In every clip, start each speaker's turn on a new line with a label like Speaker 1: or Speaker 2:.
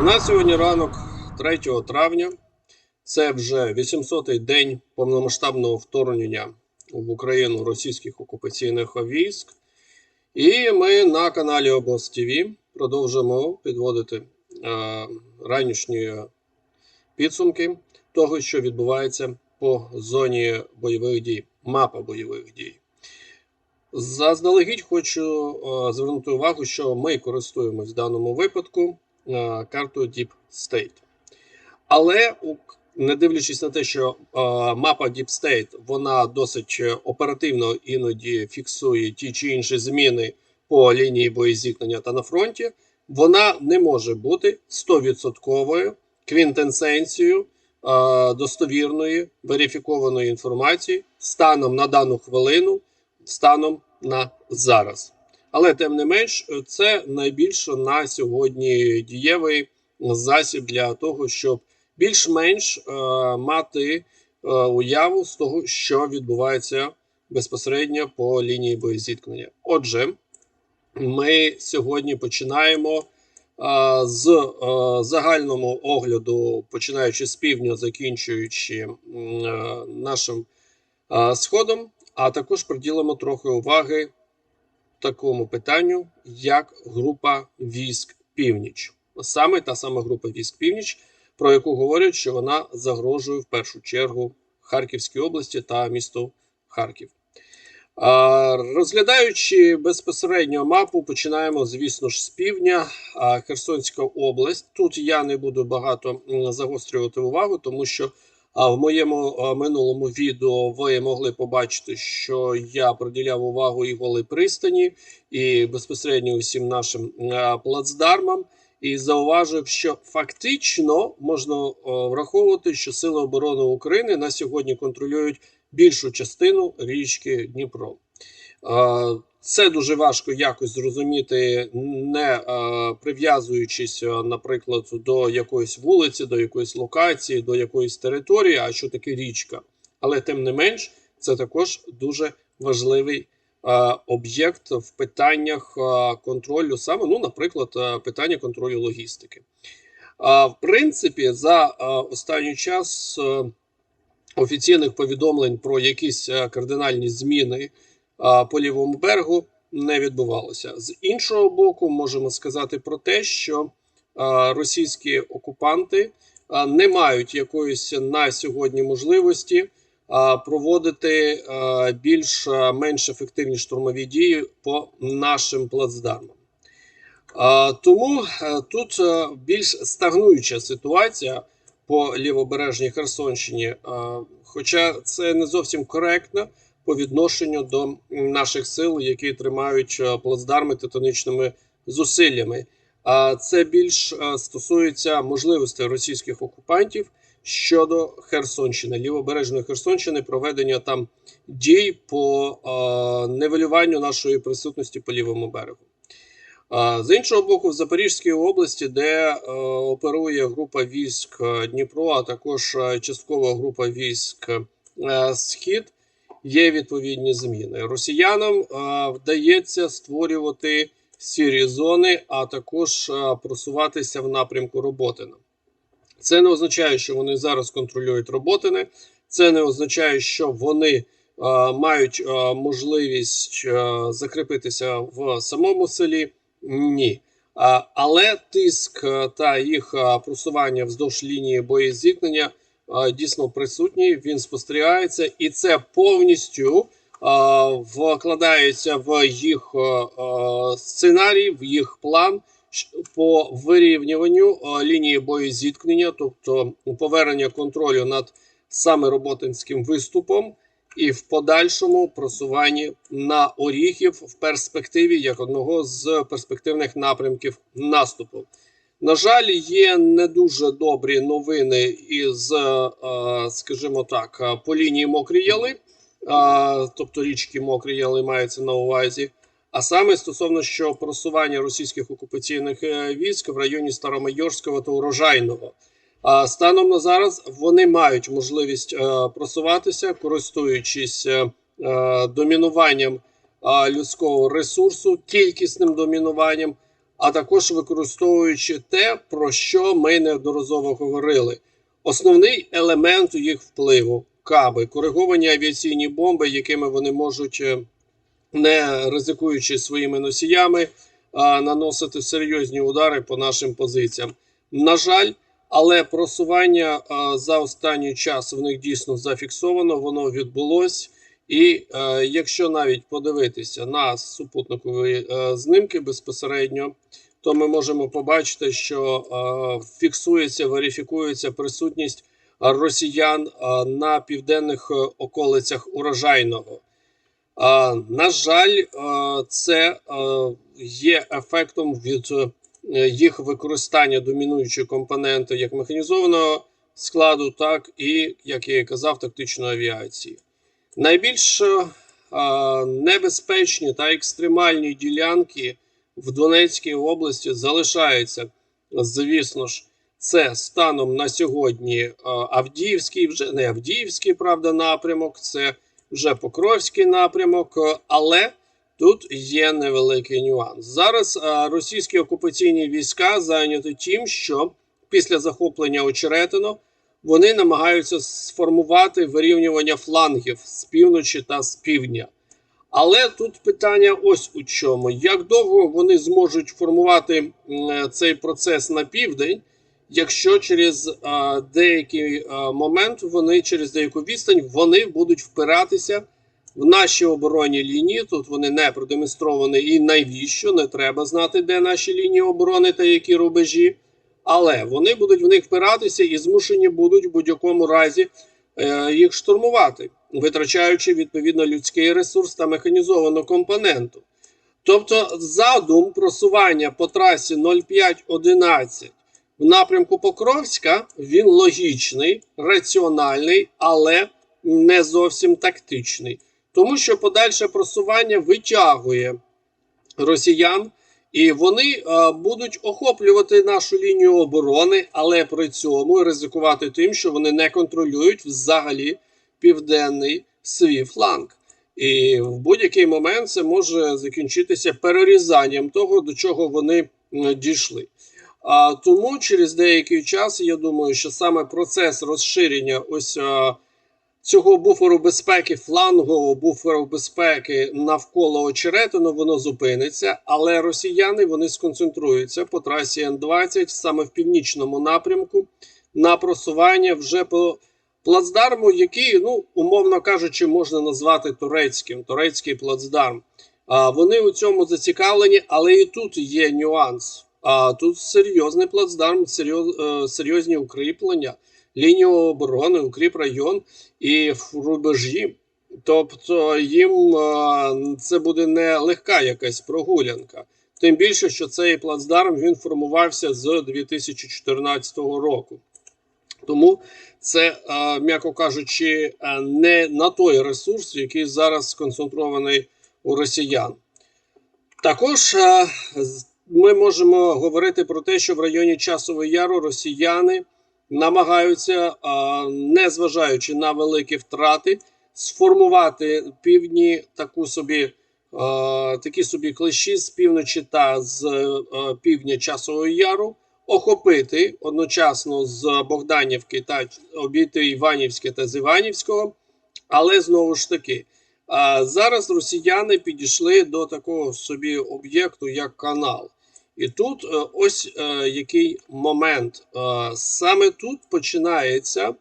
Speaker 1: У нас сьогодні ранок 3 травня. Це вже 800-й день повномасштабного вторгнення в Україну російських окупаційних військ. І ми на каналі Обоз ТВ продовжуємо підводити е, ранішні підсумки того, що відбувається по зоні бойових дій, мапа бойових дій. Заздалегідь хочу е, звернути увагу, що ми користуємось в даному випадку картою Deep State. Але не дивлячись на те, що е, мапа Deep State вона досить е, оперативно іноді фіксує ті чи інші зміни по лінії боєзіткнення та на фронті, вона не може бути 100% квінтенсенцією е, достовірної верифікованої інформації станом на дану хвилину, станом на зараз. Але тим не менш, це найбільш на сьогодні дієвий засіб для того, щоб більш-менш е, мати е, уяву з того, що відбувається безпосередньо по лінії боєзіткнення. Отже, ми сьогодні починаємо е, з е, загального огляду, починаючи з півдня, закінчуючи нашим сходом, а також приділимо трохи уваги такому питанню, як група військ Північ. Саме та сама група військ Північ, про яку говорять, що вона загрожує в першу чергу Харківській області та місту Харків. Розглядаючи безпосередньо мапу, починаємо, звісно ж, з півдня Херсонська область. Тут я не буду багато загострювати увагу, тому що а, в моєму минулому відео ви могли побачити, що я приділяв увагу і голій пристані, і безпосередньо усім нашим плацдармам. І зауважив, що фактично можна враховувати, що Сили оборони України на сьогодні контролюють більшу частину річки Дніпро. Е, Це дуже важко якось зрозуміти, не е, прив'язуючись, е, наприклад, до якоїсь вулиці, до якоїсь локації, до якоїсь території, а що таке річка. Але тим не менш, це також дуже важливий е, об'єкт в питаннях е, контролю, саме, ну, наприклад, е, питання контролю логістики. А, В принципі, за е, останній час е, офіційних повідомлень про якісь е, кардинальні зміни по лівому берегу не відбувалося. З іншого боку, можемо сказати про те, що російські окупанти не мають якоїсь на сьогодні можливості проводити більш-менш ефективні штурмові дії по нашим плацдармам. Тому е, тут е, більш стагнуюча ситуація по лівобережній Херсонщині, хоча це не зовсім коректно по відношенню до наших сил, які тримають е, плацдарми титанічними зусиллями. А це більш е, стосується можливостей російських окупантів щодо Херсонщини, лівобережної Херсонщини, проведення там дій по е, нивелюванню нашої присутності по лівому берегу. З іншого боку, в Запорізькій області, де оперує група військ Дніпро, а також часткова група військ Схід, є відповідні зміни. Росіянам е, вдається створювати сірі зони, а також е, просуватися в напрямку Роботина. Це не означає, що вони зараз контролюють Роботине. Це не означає, що вони е, мають можливість закріпитися в самому селі. Ні. Але тиск та їх просування вздовж лінії боєзіткнення дійсно присутній, він спостерігається, і це повністю вкладається в їх сценарій, в їх план по вирівнюванню лінії боєзіткнення, тобто повернення контролю над саме роботинським виступом і в подальшому просуванні на Оріхів в перспективі як одного з перспективних напрямків наступу. На жаль, є не дуже добрі новини із, е, скажімо так, е, по лінії Мокрі Яли, е, тобто річки Мокрі Яли мається на увазі. А саме стосовно що просування російських окупаційних е, військ в районі Старомайорського та Урожайного. Станом на зараз вони мають можливість е, просуватися, користуючись е, е, домінуванням е, людського ресурсу, кількісним домінуванням, а також використовуючи те, про що ми неодноразово говорили. Основний елемент їх впливу каби, кориговані авіаційні бомби, якими вони можуть, е, не ризикуючи своїми носіями, наносити серйозні удари по нашим позиціям. На жаль, але просування за останній час в них дійсно зафіксовано, воно відбулось. І е, якщо навіть подивитися на супутникові е, знимки безпосередньо, то ми можемо побачити, що е, фіксується, верифікується присутність росіян е, на південних е, околицях урожайного. Е, на жаль, е, це е, є ефектом від е, їх використання домінуючої компоненти як механізованого складу, так і, як я і казав, тактичної авіації. Найбільш е, небезпечні та екстремальні ділянки в Донецькій області залишаються, звісно ж, це станом на сьогодні е, Авдіївський, вже не Авдіївський, правда, напрямок, це вже Покровський напрямок, е, але тут є невеликий нюанс. Зараз російські окупаційні війська зайняті тим, що після захоплення Очеретино вони намагаються сформувати вирівнювання флангів з півночі та з півдня. Але тут питання ось у чому: як довго вони зможуть формувати цей процес на південь, якщо через а, деякий а, момент вони через деяку відстань вони будуть впиратися в наші оборонні лінії? Тут вони не продемонстровані і навіщо не треба знати, де наші лінії оборони та які рубежі. Але вони будуть в них впиратися і змушені будуть в будь-якому разі е, їх штурмувати, витрачаючи відповідно людський ресурс та механізовану компоненту. Тобто, задум просування по трасі 0511 в напрямку Покровська він логічний, раціональний, але не зовсім тактичний, тому що подальше просування витягує росіян. І вони е, будуть охоплювати нашу лінію оборони, але при цьому ризикувати тим, що вони не контролюють взагалі південний свій фланг. І в будь-який момент це може закінчитися перерізанням того, до чого вони дійшли. А тому через деякий час я думаю, що саме процес розширення ось. Цього буферу безпеки, флангового буферу безпеки навколо очеретину, воно зупиниться, але росіяни вони сконцентруються по трасі Н-20 саме в північному напрямку на просування вже по плацдарму, який, ну умовно кажучи, можна назвати турецьким, турецький плацдарм. А вони у цьому зацікавлені, але і тут є нюанс. А тут серйозний плацдарм, серйоз, е, серйозні укріплення лінію оборони, укріп район і рубежі. Тобто їм це буде не легка якась прогулянка. Тим більше, що цей плацдарм він формувався з 2014 року. Тому це, м'яко кажучи, не на той ресурс, який зараз сконцентрований у росіян. Також ми можемо говорити про те, що в районі Часового Яру росіяни намагаються, не зважаючи на великі втрати, сформувати півдні таку собі. Такі собі клещі з півночі та з півдня Часового Яру охопити одночасно з Богданівки та обійти Іванівське та з Іванівського. Але знову ж таки, зараз росіяни підійшли до такого собі об'єкту, як канал. І тут е, ось е, який момент. Е, саме тут починається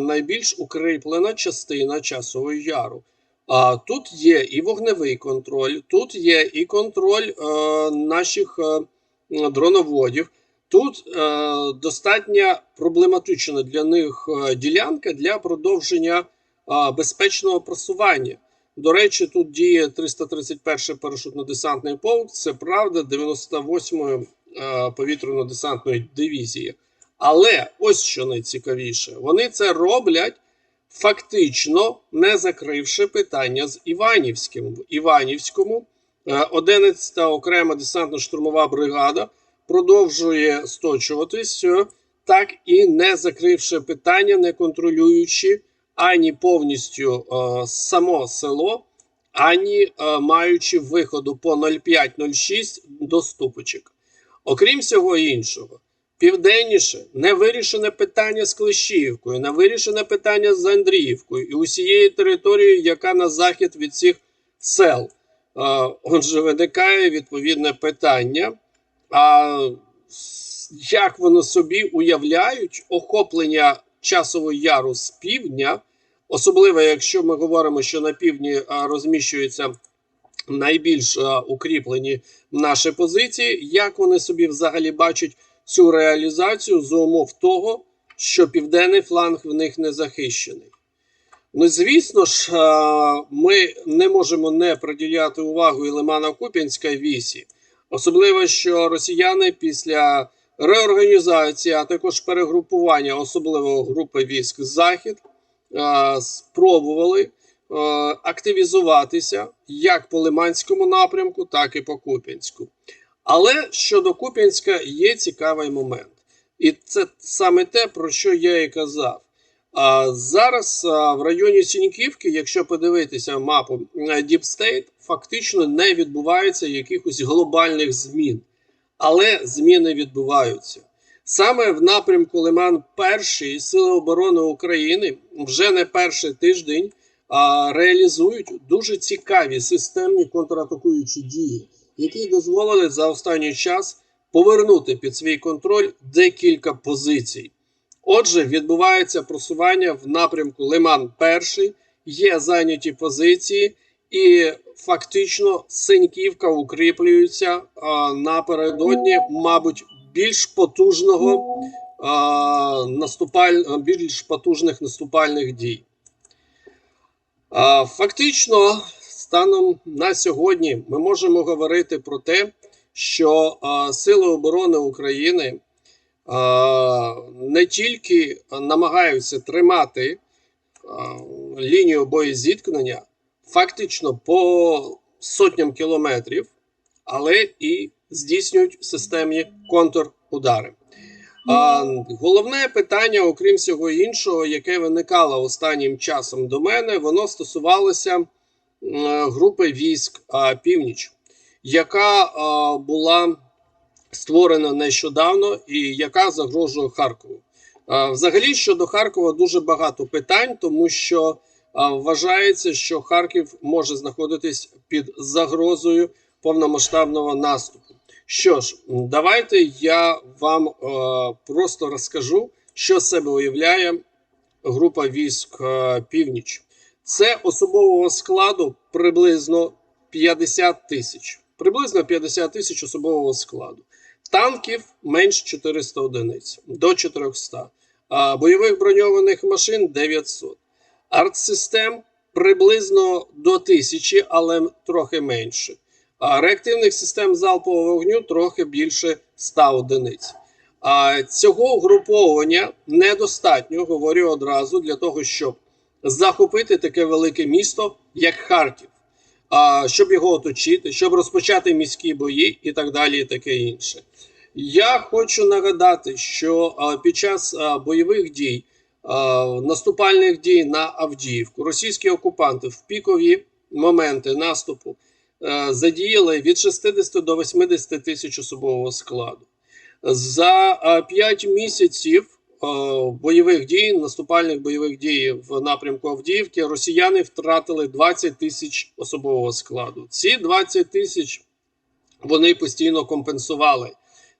Speaker 1: найбільш укріплена частина часового яру. А тут є і вогневий контроль, тут є і контроль наших дроноводів. Тут достатньо проблематична для них ділянка для продовження безпечного просування. До речі, тут діє 331 парашютно-десантний полк, це правда, 98-ї е, повітряно-десантної дивізії. Але ось що найцікавіше, вони це роблять фактично не закривши питання з Іванівським. В Іванівському 11-та е, окрема десантно-штурмова бригада продовжує сточуватись, е, так і не закривши питання, не контролюючи ані повністю е, само село, ані е, маючи виходу по 0,5-0,6 до ступочок. Окрім всього іншого, південніше не вирішене питання з Клещіївкою, не вирішене питання з Андріївкою і усією територією, яка на захід від цих сел. Е, Отже, виникає відповідне питання. А як вони собі уявляють охоплення часового яру з півдня, особливо якщо ми говоримо, що на півдні розміщуються найбільш укріплені наші позиції, як вони собі взагалі бачать цю реалізацію за умов того, що південний фланг в них не захищений? Ну, звісно ж, ми не можемо не приділяти увагу і Лимано-Куп'янська вісі, особливо що росіяни після реорганізації, а також перегрупування, особливо групи військ Захід, спробували е, активізуватися як по Лиманському напрямку, так і по Куп'янську. Але щодо Куп'янська є цікавий момент. І це саме те, про що я і казав. Зараз в районі Сіньківки, якщо подивитися мапу State, фактично не відбувається якихось глобальних змін. Але зміни відбуваються. Саме в напрямку Лиман Перший Сили оборони України вже не перший тиждень а, реалізують дуже цікаві системні контратакуючі дії, які дозволили за останній час повернути під свій контроль декілька позицій. Отже, відбувається просування в напрямку Лиман Перший, є зайняті позиції, і фактично Синьківка укріплюється а, напередодні, мабуть, більш потужного а, наступаль, більш потужних наступальних дій. А, фактично, станом на сьогодні ми можемо говорити про те, що а, Сили оборони України а, не тільки намагаються тримати а, лінію боєзіткнення фактично по сотням кілометрів, але і здійснюють системні контрудари. А, головне питання, окрім всього іншого, яке виникало останнім часом до мене, воно стосувалося групи військ Північ, яка була створена нещодавно і яка загрожує Харкову. Взагалі щодо Харкова дуже багато питань, тому що вважається, що Харків може знаходитись під загрозою повномасштабного наступу. Що ж, давайте я вам е, просто розкажу, що себе уявляє група військ е, Північ. Це особового складу приблизно 50 тисяч. Приблизно 50 тисяч особового складу. Танків менш 400 одиниць до 400. А бойових броньованих машин 900. Артсистем приблизно до 1000, але трохи менше. А реактивних систем залпового вогню трохи більше 100 одиниць. А цього угруповання недостатньо, говорю одразу, для того, щоб захопити таке велике місто, як Харків, а, щоб його оточити, щоб розпочати міські бої і так далі, і таке інше. Я хочу нагадати, що під час бойових дій, наступальних дій на Авдіївку, російські окупанти в пікові моменти наступу е, задіяли від 60 до 80 тисяч особового складу. За 5 місяців е, бойових дій, наступальних бойових дій в напрямку Авдіївки, росіяни втратили 20 тисяч особового складу. Ці 20 тисяч вони постійно компенсували.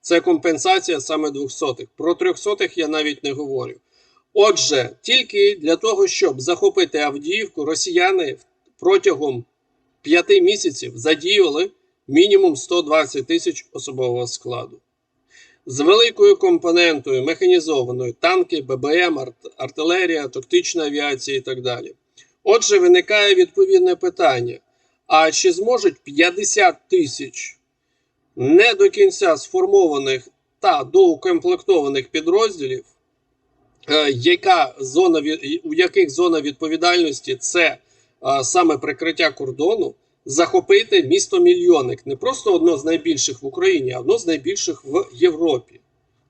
Speaker 1: Це компенсація саме 200-х. Про 300-х я навіть не говорю. Отже, тільки для того, щоб захопити Авдіївку, росіяни протягом 5 місяців задіяли мінімум 120 тисяч особового складу. З великою компонентою механізованою танки, ББМ, арт- артилерія, тактична авіація і так далі. Отже, виникає відповідне питання: а чи зможуть 50 тисяч не до кінця сформованих та доукомплектованих підрозділів, яка зона, у яких зона відповідальності це е, саме прикриття кордону, захопити місто мільйонник, не просто одно з найбільших в Україні, а одно з найбільших в Європі.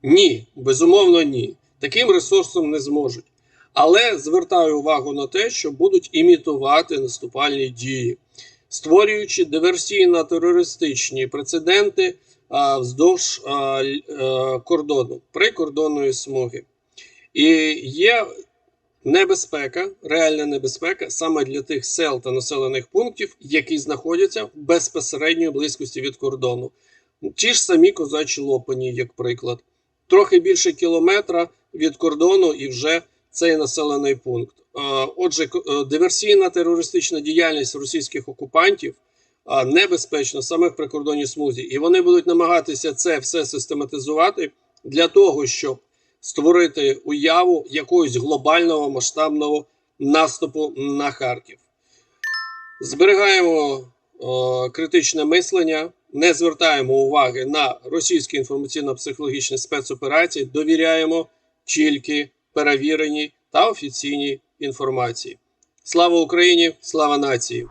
Speaker 1: Ні, безумовно, ні. Таким ресурсом не зможуть. Але звертаю увагу на те, що будуть імітувати наступальні дії. створюючи диверсійно-терористичні прецеденти а, вздовж а, л- е, кордону, прикордонної смуги. І є небезпека, реальна небезпека саме для тих сел та населених пунктів, які знаходяться в безпосередньої близькості від кордону. Ті ж самі козачі лопані, як приклад. Трохи більше кілометра від кордону і вже цей населений пункт. Отже, е, диверсійна терористична діяльність російських окупантів небезпечна саме в прикордонній смузі, і вони будуть намагатися це все систематизувати для того, щоб створити уяву якогось глобального масштабного наступу на Харків. Зберігаємо е, критичне мислення, не звертаємо уваги на російські інформаційно-психологічні спецоперації, довіряємо тільки перевіреній та офіційній інформації. Слава Україні! Слава нації!